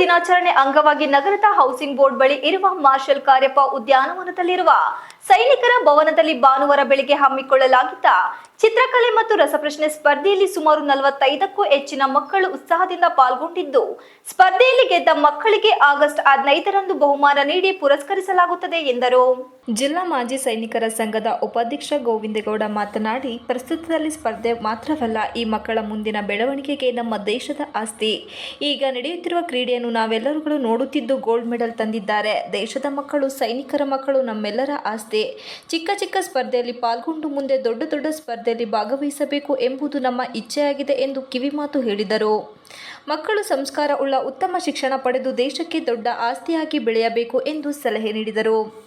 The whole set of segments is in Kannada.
ದಿನಾಚರಣೆ ಅಂಗವಾಗಿ ನಗರದ ಹೌಸಿಂಗ್ ಬೋರ್ಡ್ ಬಳಿ ಇರುವ ಮಾರ್ಷಲ್ ಕಾರ್ಯಪ್ಪ ಉದ್ಯಾನವನದಲ್ಲಿರುವ ಸೈನಿಕರ ಭವನದಲ್ಲಿ ಭಾನುವಾರ ಬೆಳಿಗ್ಗೆ ಹಮ್ಮಿಕೊಳ್ಳಲಾಗಿದ್ದ ಚಿತ್ರಕಲೆ ಮತ್ತು ರಸಪ್ರಶ್ನೆ ಸ್ಪರ್ಧೆಯಲ್ಲಿ ಸುಮಾರು ನಲವತ್ತೈದಕ್ಕೂ ಹೆಚ್ಚಿನ ಮಕ್ಕಳು ಉತ್ಸಾಹದಿಂದ ಪಾಲ್ಗೊಂಡಿದ್ದು, ಸ್ಪರ್ಧೆಯಲ್ಲಿ ಗೆದ್ದ ಮಕ್ಕಳಿಗೆ ಆಗಸ್ಟ್ ಹದಿನೈದರಂದು ಬಹುಮಾನ ನೀಡಿ ಪುರಸ್ಕರಿಸಲಾಗುತ್ತದೆ ಎಂದರು. ಜಿಲ್ಲಾ ಮಾಜಿ ಸೈನಿಕರ ಸಂಘದ ಉಪಾಧ್ಯಕ್ಷ ಗೋವಿಂದೇಗೌಡ ಮಾತನಾಡಿ, ಪ್ರಸ್ತುತದಲ್ಲಿ ಸ್ಪರ್ಧೆ ಮಾತ್ರವಲ್ಲ, ಈ ಮಕ್ಕಳ ಮುಂದಿನ ಬೆಳವಣಿಗೆಗೆ ನಮ್ಮ ದೇಶದ ಆಸ್ತಿ. ಈಗ ನಡೆಯುತ್ತಿರುವ ಕ್ರೀಡೆಯನ್ನು ನಾವೆಲ್ಲರುಗಳು ನೋಡುತ್ತಿದ್ದು ಗೋಲ್ಡ್ ಮೆಡಲ್ ತಂದಿದ್ದಾರೆ. ದೇಶದ ಮಕ್ಕಳು, ಸೈನಿಕರ ಮಕ್ಕಳು ನಮ್ಮೆಲ್ಲರ ಆಸ್ತಿ ಚಿಕ್ಕ ಚಿಕ್ಕ ಸ್ಪರ್ಧೆಯಲ್ಲಿ ಪಾಲ್ಗೊಂಡು ಮುಂದೆ ದೊಡ್ಡ ದೊಡ್ಡ ಸ್ಪರ್ಧೆಯಲ್ಲಿ ಭಾಗವಹಿಸಬೇಕು ಎಂಬುದು ನಮ್ಮ ಇಚ್ಛೆಯಾಗಿದೆ ಎಂದು ಕಿವಿಮಾತು ಹೇಳಿದರು. ಮಕ್ಕಳು ಸಂಸ್ಕಾರ ಉಳ್ಳ ಉತ್ತಮ ಶಿಕ್ಷಣ ಪಡೆದು ದೇಶಕ್ಕೆ ದೊಡ್ಡ ಆಸ್ತಿಯಾಗಿ ಬೆಳೆಯಬೇಕು ಎಂದು ಸಲಹೆ ನೀಡಿದರು.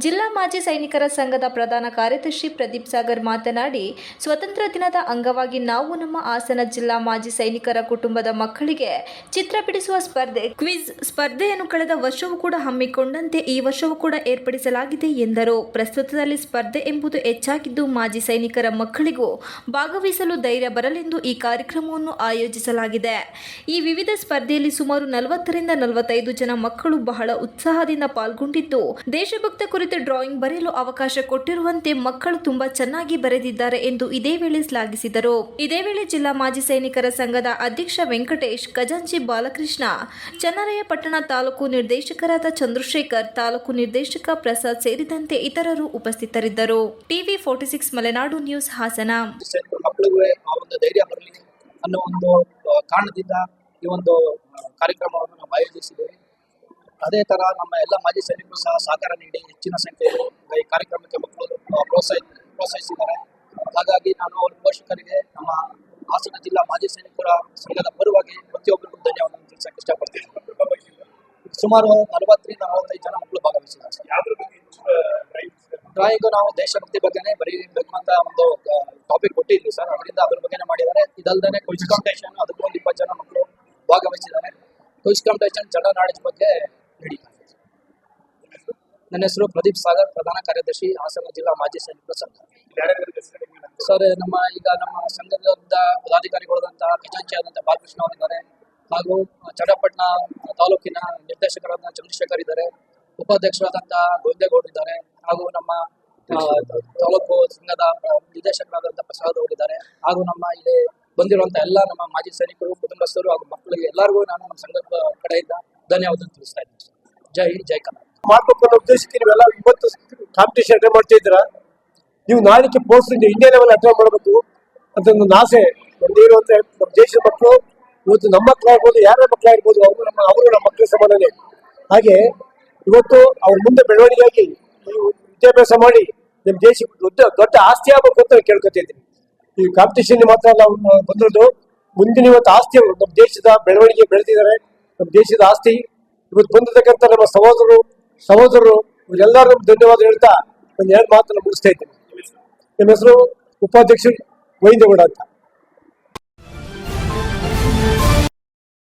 ಜಿಲ್ಲಾ ಮಾಜಿ ಸೈನಿಕರ ಸಂಘದ ಪ್ರಧಾನ ಕಾರ್ಯದರ್ಶಿ ಪ್ರದೀಪ್ ಸಾಗರ್ ಮಾತನಾಡಿ, ಸ್ವತಂತ್ರ ದಿನದ ಅಂಗವಾಗಿ ನಾವು ನಮ್ಮ ಹಾಸನ ಜಿಲ್ಲಾ ಮಾಜಿ ಸೈನಿಕರ ಕುಟುಂಬದ ಮಕ್ಕಳಿಗೆ ಚಿತ್ರ ಬಿಡಿಸುವ ಸ್ಪರ್ಧೆ, ಕ್ವಿಜ್ ಸ್ಪರ್ಧೆಯನ್ನು ಕಳೆದ ವರ್ಷವೂ ಕೂಡ ಹಮ್ಮಿಕೊಂಡಂತೆ ಈ ವರ್ಷವೂ ಕೂಡ ಏರ್ಪಡಿಸಲಾಗಿದೆ ಎಂದರು. ಪ್ರಸ್ತುತದಲ್ಲಿ ಸ್ಪರ್ಧೆ ಎಂಬುದು ಹೆಚ್ಚಾಗಿದ್ದು ಮಾಜಿ ಸೈನಿಕರ ಮಕ್ಕಳಿಗೂ ಭಾಗವಹಿಸಲು ಧೈರ್ಯ ಬರಲೆಂದು ಈ ಕಾರ್ಯಕ್ರಮವನ್ನು ಆಯೋಜಿಸಲಾಗಿದೆ. ಈ ವಿವಿಧ ಸ್ಪರ್ಧೆಯಲ್ಲಿ ಸುಮಾರು ನಲವತ್ತರಿಂದ ನಲವತ್ತೈದು ಜನ ಮಕ್ಕಳು ಬಹಳ ಉತ್ಸಾಹದಿಂದ ಪಾಲ್ಗೊಂಡಿದ್ದು, ದೇಶಭಕ್ತ ಡ್ರಾಯಿಂಗ್ ಬರೆಯಲು ಅವಕಾಶ ಕೊಟ್ಟಿರುವಂತೆ ಮಕ್ಕಳು ತುಂಬಾ ಚೆನ್ನಾಗಿ ಬರೆದಿದ್ದಾರೆ ಎಂದು ಇದೇ ವೇಳೆ ಶ್ಲಾಘಿಸಿದರು. ಇದೇ ವೇಳೆ ಜಿಲ್ಲಾ ಮಾಜಿ ಸೈನಿಕರ ಸಂಘದ ಅಧ್ಯಕ್ಷ ವೆಂಕಟೇಶ್, ಖಜಾಂಚಿ ಬಾಲಕೃಷ್ಣ ಚನ್ನರಾಯಪಟ್ಟಣ ತಾಲೂಕು ನಿರ್ದೇಶಕರಾದ ಚಂದ್ರಶೇಖರ್, ತಾಲೂಕು ನಿರ್ದೇಶಕ ಪ್ರಸಾದ್ ಸೇರಿದಂತೆ ಇತರರು ಉಪಸ್ಥಿತರಿದ್ದರು. TV forty six Malenadu news Hassan. ಒಂದು ಕಾರಣದಿಂದ ಈ ಒಂದು ಕಾರ್ಯಕ್ರಮವನ್ನು ನಾವು ಆಯೋಜಿಸಿದ್ದೇವೆ. ಅದೇ ತರ ನಮ್ಮ ಎಲ್ಲ ಮಾಜಿ ಸೈನಿಕರು ಸಹ ಸಹಕಾರ ನೀಡಿ ಹೆಚ್ಚಿನ ಸಂಖ್ಯೆಯಲ್ಲಿ ಈ ಕಾರ್ಯಕ್ರಮಕ್ಕೆ ಮಕ್ಕಳು ಪ್ರೋತ್ಸಾಹ ಪ್ರೋತ್ಸಾಹಿಸಿದ್ದಾರೆ. ಹಾಗಾಗಿ ನಾನು ಅವ್ರ ಪೋಷಕರಿಗೆ ನಮ್ಮ ಹಾಸನ ಜಿಲ್ಲಾ ಮಾಜಿ ಸೈನಿಕರ ಸಂಘದ ಪರವಾಗಿ ಪ್ರತಿಯೊಬ್ಬರಿಗೂ ಧನ್ಯವಾದ ತಿಳಿಸಕ್ಕೆ ಇಷ್ಟಪಡ್ತೀನಿ. ಸುಮಾರು ನಲವತ್ತರಿಂದ ನಲವತ್ತೈದು ಜನ ಮಕ್ಕಳು ಭಾಗವಹಿಸಿದ್ದಾರೆ. ಡ್ರಾಯಿಂಗ್ ನಾವು ದೇಶಭಕ್ತಿ ಬಗ್ಗೆನೇ ಬರೀಬೇಕು ಅಂತ ಒಂದು ಟಾಪಿಕ್ ಕೊಟ್ಟಿದ್ವಿ ಸರ್. ಅದರಿಂದ ಅದ್ರ ಬಗ್ಗೆನೇ ಮಾಡಿದ್ದಾರೆ. ಇದಲ್ದೇ ಕ್ವಿಜ್ ಕಾಂಪಿಟೇಷನ್ ಅದಕ್ಕೂ ಒಂದು ಇಪ್ಪತ್ತು ಜನ ಮಕ್ಕಳು ಭಾಗವಹಿಸಿದ್ದಾರೆ. ಕ್ವಿಜ್ ಕಾಂಪಿಟೇಷನ್ ಜನ ನಾಲೆಜ್ ಬಗ್ಗೆ ನನ್ನ ಹೆಸರು ಪ್ರದೀಪ್ ಸಾಗರ್, ಪ್ರಧಾನ ಕಾರ್ಯದರ್ಶಿ ಹಾಸನ ಜಿಲ್ಲಾ ಮಾಜಿ ಸೈನಿಕ ಸಂಘ. ಸರ್, ನಮ್ಮ ಈಗ ನಮ್ಮ ಸಂಘದ ಪದಾಧಿಕಾರಿಗಳಾದಂತಹ ಖಜಾಂಚಿ ಆದಂತಹ ಬಾಲಕೃಷ್ಣ ಅವರಿದ್ದಾರೆ ಹಾಗೂ ಚನ್ನಪಟ್ಟಣ ತಾಲೂಕಿನ ನಿರ್ದೇಶಕರಾದ ಚಂದ್ರಶೇಖರ್ ಇದ್ದಾರೆ. ಉಪಾಧ್ಯಕ್ಷರಾದಂತಹ ಗೋವಿಂದೇಗೌಡ ಇದ್ದಾರೆ ಹಾಗೂ ನಮ್ಮ ತಾಲೂಕು ಸಂಘದ ನಿರ್ದೇಶಕರಾದಂತಹ ಪ್ರಸಾದ್ ಅವರಿದ್ದಾರೆ ಹಾಗೂ ನಮ್ಮ ಇಲ್ಲಿ ಬಂದಿರುವಂತಹ ಎಲ್ಲ ನಮ್ಮ ಮಾಜಿ ಸೈನಿಕರು, ಕುಟುಂಬಸ್ಥರು ಹಾಗೂ ಮಕ್ಕಳಿಗೆ ಎಲ್ಲರಿಗೂ ನಾನು ನಮ್ಮ ಸಂಘದ ಕಡೆಯಿಂದ ಧನ್ಯವಾದ ತಿಳಿಸ್ತಾ ಇದ್ದೀನಿ. ಜೈ ಜೈ ಕರ್ನಾಟಕ. ಅನ್ನೋ ಉದ್ದೇಶಕ್ಕೆ ನೀವೆಲ್ಲ ಇವತ್ತು ಕಾಂಪಿಟೇಷನ್ ಅಟೆಂಡ್ ಮಾಡ್ತಾ ಇದ್ದೀರಾ? ನೀವು ನಾಳಿಕೆ ಪೋಸ್ಟ್ ಇಂಡಿಯಾ ಲೆವೆಲ್ ಅಟೆಂಡ್ ಮಾಡಬೇಕು. ಅಂತ ಒಂದು ಆಸೆ ಒಂದೇನು ಅಂತ ನಮ್ಮ ದೇಶದ ಮಕ್ಕಳು, ಇವತ್ತು ನಮ್ಮ ಮಕ್ಕಳಾಗ್ಬೋದು ಯಾರ ಮಕ್ಕಳಾಗಿರ್ಬೋದು ಅವರು ನಮ್ಮ ಅವರು ನಮ್ಮ ಮಕ್ಕಳ ಸಮಾನನೇ. ಹಾಗೆ ಇವತ್ತು ಅವ್ರ ಮುಂದೆ ಬೆಳವಣಿಗೆಯಾಗಿ ನೀವು ವಿದ್ಯಾಭ್ಯಾಸ ಮಾಡಿ ನಿಮ್ಮ ದೇಶಕ್ಕೆ ದೊಡ್ಡ ಆಸ್ತಿ ಆಗ್ಬೇಕು ಅಂತ ನಾನು ಕೇಳ್ಕೊತಿದ್ದೀನಿ ಈ ಕಾಂಪಿಟೇಷನ್ ಮಾತ್ರ ನಾವು ಬಂದಿರೋದು. ಮುಂದಿನ ಇವತ್ತು ಆಸ್ತಿ ಅವರು ನಮ್ಮ ದೇಶದ ಬೆಳವಣಿಗೆ ಬೆಳೆದಿದ್ದಾರೆ. ನಮ್ಮ ದೇಶದ ಆಸ್ತಿ ಇವತ್ತು ಬಂದಿರ್ತಕ್ಕಂಥ ನಮ್ಮ ಸಹೋದರರು ಸಹೋದರರು ಇವರೆಲ್ಲರೂ ಧನ್ಯವಾದ ಹೇಳ್ತಾ ಒಂದು ಎರಡು ಮಾತನ್ನು ಮುಗಿಸ್ತಾ ಇದ್ದೀನಿ. ನಿಮ್ಮ ಹೆಸರು ಉಪಾಧ್ಯಕ್ಷ ವೈದ್ಯಗೌಡ ಅಂತ.